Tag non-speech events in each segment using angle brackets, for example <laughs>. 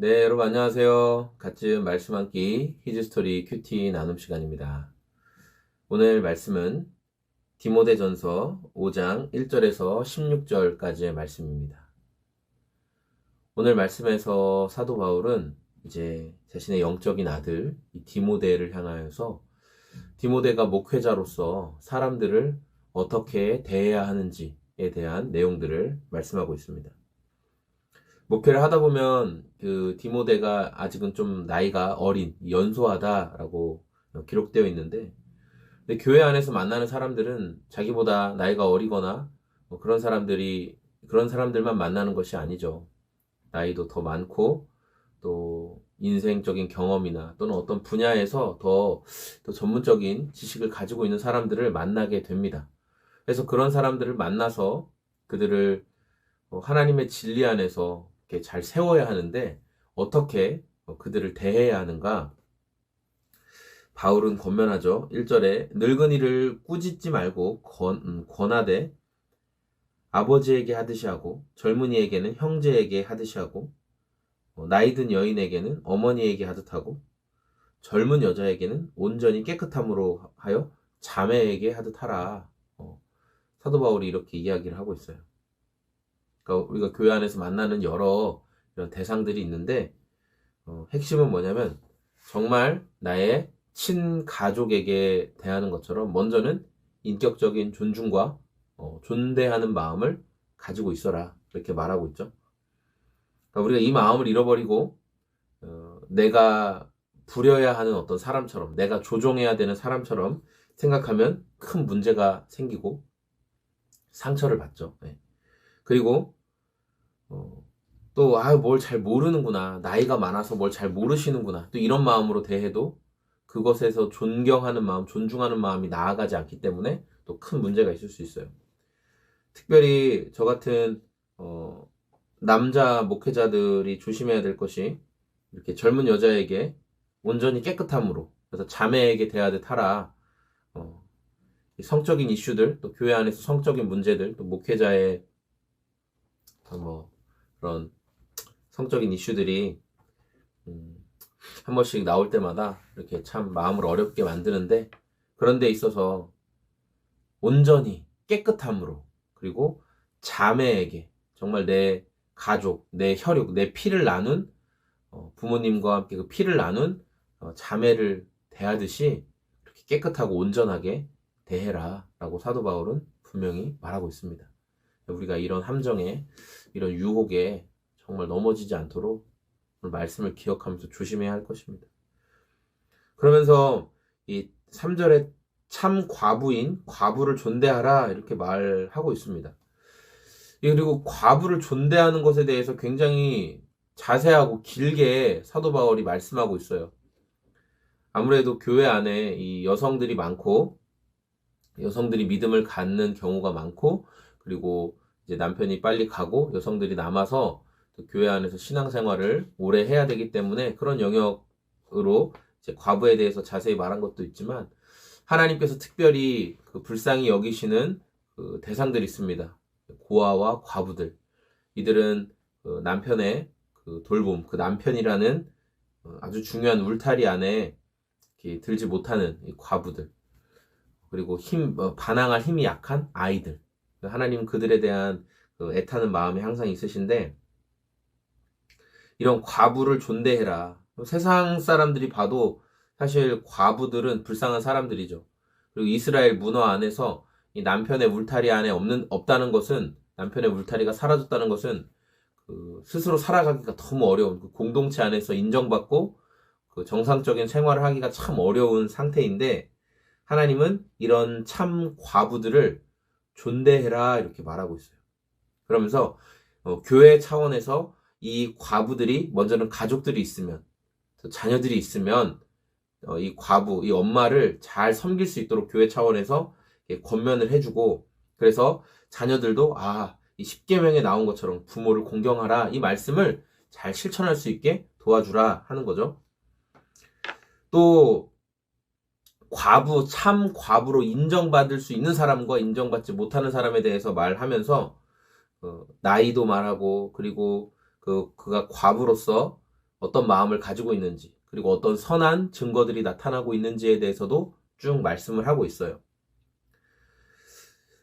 네, 여러분 안녕하세요. 같은 말씀 한 끼 히즈스토리 큐티 나눔 시간입니다. 오늘 말씀은 디모데전서 5장 1절에서 16절까지의 말씀입니다. 오늘 말씀에서 사도 바울은 이제 자신의 영적인 아들 이 디모데를 향하여서 디모데가 목회자로서 사람들을 어떻게 대해야 하는지에 대한 내용들을 말씀하고 있습니다. 목회를 하다 보면 그 디모데가 아직은 좀 나이가 어린 연소하다라고 기록되어 있는데 근데 교회 안에서 만나는 사람들은 자기보다 나이가 어리거나 뭐 그런 사람들이 그런 사람들만 만나는 것이 아니죠. 나이도 더 많고 또 인생적인 경험이나 또는 어떤 분야에서 더, 더 전문적인 지식을 가지고 있는 사람들을 만나게 됩니다. 그래서 그런 사람들을 만나서 그들을 어, 하나님의 진리 안에서 이렇게 잘 세워야 하는데 어떻게 그들을 대해야 하는가? 바울은 권면하죠. 1절에 늙은이를 꾸짖지 말고 권, 음, 권하되 아버지에게 하듯이 하고 젊은이에게는 형제에게 하듯이 하고 어, 나이든 여인에게는 어머니에게 하듯 하고 젊은 여자에게는 온전히 깨끗함으로 하여 자매에게 하듯 하라. 어, 사도 바울이 이렇게 이야기를 하고 있어요. 그러니까 우리가 교회 안에서 만나는 여러 이런 대상들이 있는데 어, 핵심은 뭐냐면 정말 나의 친가족에게 대하는 것처럼 먼저는 인격적인 존중과 어, 존대하는 마음을 가지고 있어라 이렇게 말하고 있죠. 그러니까 우리가 이 마음을 잃어버리고 어, 내가 부려야 하는 어떤 사람처럼 내가 조종해야 되는 사람처럼 생각하면 큰 문제가 생기고 상처를 받죠. 네. 그리고 어, 또, 아, 뭘 잘 모르는구나. 나이가 많아서 뭘 잘 모르시는구나. 또 이런 마음으로 대해도 그것에서 존경하는 마음, 존중하는 마음이 나아가지 않기 때문에 또 큰 문제가 있을 수 있어요. 특별히 저 같은, 어, 남자 목회자들이 조심해야 될 것이 이렇게 젊은 여자에게 온전히 깨끗함으로, 그래서 자매에게 대하듯 하라. 어, 성적인 이슈들, 또 교회 안에서 성적인 문제들, 또 목회자의 뭐 그런 성적인 이슈들이 음, 한 번씩 나올 때마다 이렇게 참 마음을 어렵게 만드는데 그런 데 있어서 온전히 깨끗함으로 그리고 자매에게 정말 내 가족, 내 혈육, 내 피를 나눈 어, 부모님과 함께 그 피를 나눈 어, 자매를 대하듯이 그렇게 깨끗하고 온전하게 대해라 라고 사도 바울은 분명히 말하고 있습니다. 우리가 이런 함정에 이런 유혹에 정말 넘어지지 않도록 말씀을 기억하면서 조심해야 할 것입니다. 그러면서 이 3절에 참 과부인 과부를 존대하라 이렇게 말하고 있습니다. 그리고 과부를 존대하는 것에 대해서 굉장히 자세하고 길게 사도 바울이 말씀하고 있어요. 아무래도 교회 안에 이 여성들이 많고 여성들이 믿음을 갖는 경우가 많고 그리고 이제 남편이 빨리 가고 여성들이 남아서 교회 안에서 신앙생활을 오래 해야 되기 때문에 그런 영역으로 이제 과부에 대해서 자세히 말한 것도 있지만 하나님께서 특별히 그 불쌍히 여기시는 그 대상들이 있습니다. 고아와 과부들. 이들은 그 남편의 그 돌봄, 그 남편이라는 어, 아주 중요한 울타리 안에 들지 못하는 과부들. 그리고 힘, 어, 반항할 힘이 약한 아이들. 하나님 그들에 대한 그 애타는 마음이 항상 있으신데 이런 과부를 존대해라. 세상 사람들이 봐도 사실 과부들은 불쌍한 사람들이죠. 그리고 이스라엘 문화 안에서 이 남편의 울타리 안에 없는 없다는 것은 남편의 울타리가 사라졌다는 것은 그 스스로 살아가기가 너무 어려운 그 공동체 안에서 인정받고 그 정상적인 생활을 하기가 참 어려운 상태인데 하나님은 이런 참 과부들을 존대해라 이렇게 말하고 있어요. 그러면서 어, 교회 차원에서 이 과부들이 먼저는 가족들이 있으면 자녀들이 있으면 어, 이 과부, 이 엄마를 잘 섬길 수 있도록 교회 차원에서 권면을 해주고 그래서 자녀들도 아, 이 10계명에 나온 것처럼 부모를 공경하라 이 말씀을 잘 실천할 수 있게 도와주라 하는 거죠. 또 과부, 참 과부로 인정받을 수 있는 사람과 인정받지 못하는 사람에 대해서 말하면서 어, 나이도 말하고 그리고 그 그가 과부로서 어떤 마음을 가지고 있는지, 그리고 어떤 선한 증거들이 나타나고 있는지에 대해서도 쭉 말씀을 하고 있어요.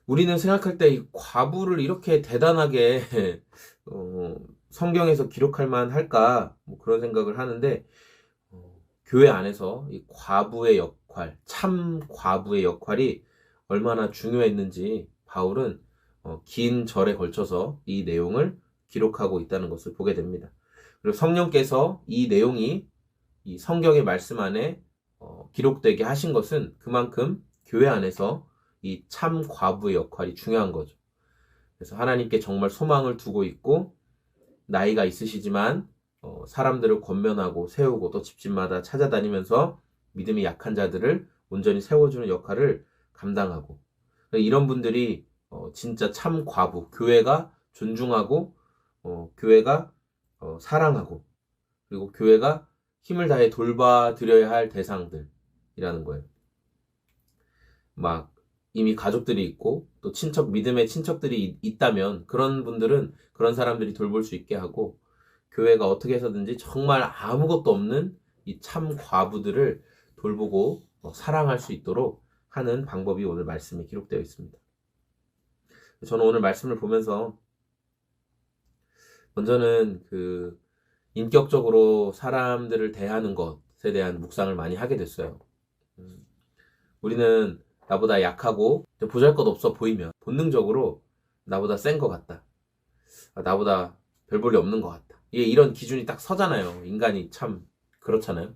우리는 생각할 때 이 과부를 이렇게 대단하게 <laughs> 어, 성경에서 기록할 만할까 뭐 그런 생각을 하는데 어, 교회 안에서 이 과부의 역 할, 참 과부의 역할이 얼마나 중요했는지 바울은 어, 긴 절에 걸쳐서 이 내용을 기록하고 있다는 것을 보게 됩니다. 그리고 성령께서 이 내용이 이 성경의 말씀 안에 어, 기록되게 하신 것은 그만큼 교회 안에서 이 참 과부의 역할이 중요한 거죠. 그래서 하나님께 정말 소망을 두고 있고 나이가 있으시지만 어, 사람들을 권면하고 세우고 또 집집마다 찾아다니면서 믿음이 약한 자들을 온전히 세워주는 역할을 감당하고 이런 분들이 어, 진짜 참 과부 교회가 존중하고 어, 교회가 어, 사랑하고 그리고 교회가 힘을 다해 돌봐드려야 할 대상들이라는 거예요. 막 이미 가족들이 있고 또 친척 믿음의 친척들이 있- 있다면 그런 분들은 그런 사람들이 돌볼 수 있게 하고 교회가 어떻게 해서든지 정말 아무것도 없는 이 참 과부들을 돌보고 어, 사랑할 수 있도록 하는 방법이 오늘 말씀에 기록되어 있습니다. 저는 오늘 말씀을 보면서 먼저는 그 인격적으로 사람들을 대하는 것에 대한 묵상을 많이 하게 됐어요. 음, 우리는 나보다 약하고 보잘 것 없어 보이면 본능적으로 나보다 센 것 같다. 아, 나보다 별 볼이 없는 것 같다. 예, 이런 기준이 딱 서잖아요. 인간이 참 그렇잖아요.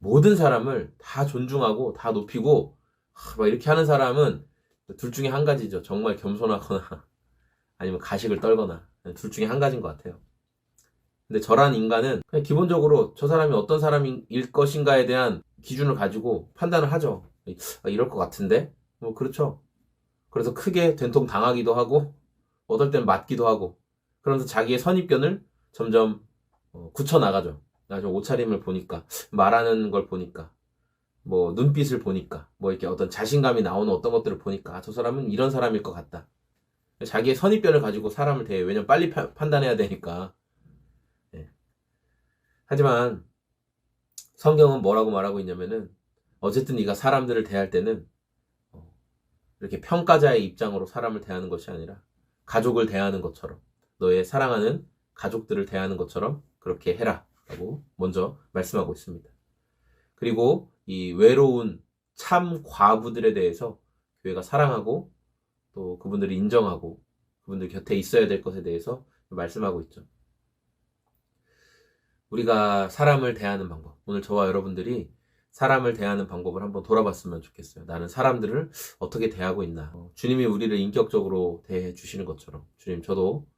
모든 사람을 다 존중하고 다 높이고 하, 막 이렇게 하는 사람은 둘 중에 한 가지죠. 정말 겸손하거나 <laughs> 아니면 가식을 떨거나 둘 중에 한 가지인 것 같아요. 근데 저란 인간은 그냥 기본적으로 저 사람이 어떤 사람일 것인가에 대한 기준을 가지고 판단을 하죠. 아, 이럴 것 같은데? 뭐 그렇죠. 그래서 크게 된통 당하기도 하고 어떨 땐 맞기도 하고 그러면서 자기의 선입견을 점점 어, 굳혀 나가죠. 나저 옷차림을 보니까 말하는 걸 보니까 뭐 눈빛을 보니까 뭐 이렇게 어떤 자신감이 나오는 어떤 것들을 보니까 아, 저 사람은 이런 사람일 것 같다. 자기의 선입견을 가지고 사람을 대해 왜냐면 빨리 파- 판단해야 되니까. 예. 하지만 성경은 뭐라고 말하고 있냐면은 어쨌든 네가 사람들을 대할 때는 어, 이렇게 평가자의 입장으로 사람을 대하는 것이 아니라 가족을 대하는 것처럼 너의 사랑하는 가족들을 대하는 것처럼 그렇게 해라 라고 먼저 말씀하고 있습니다. 그리고 이 외로운 참 과부들에 대해서 교회가 사랑하고 또 그분들을 인정하고 그분들 곁에 있어야 될 것에 대해서 말씀하고 있죠. 우리가 사람을 대하는 방법. 오늘 저와 여러분들이 사람을 대하는 방법을 한번 돌아봤으면 좋겠어요. 나는 사람들을 어떻게 대하고 있나. 어, 주님이 우리를 인격적으로 대해 주시는 것처럼 주님 저도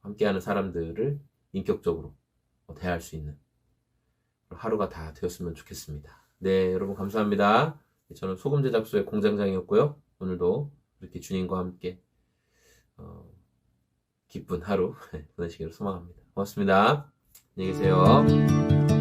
함께하는 사람들을 인격적으로 어, 대할 수 있는 하루가 다 되었으면 좋겠습니다. 네, 여러분 감사합니다. 저는 소금 제작소의 공장장이었고요. 오늘도 이렇게 주님과 함께 어, 기쁜 하루 <laughs> 보내시기를 소망합니다. 고맙습니다. 안녕히 계세요.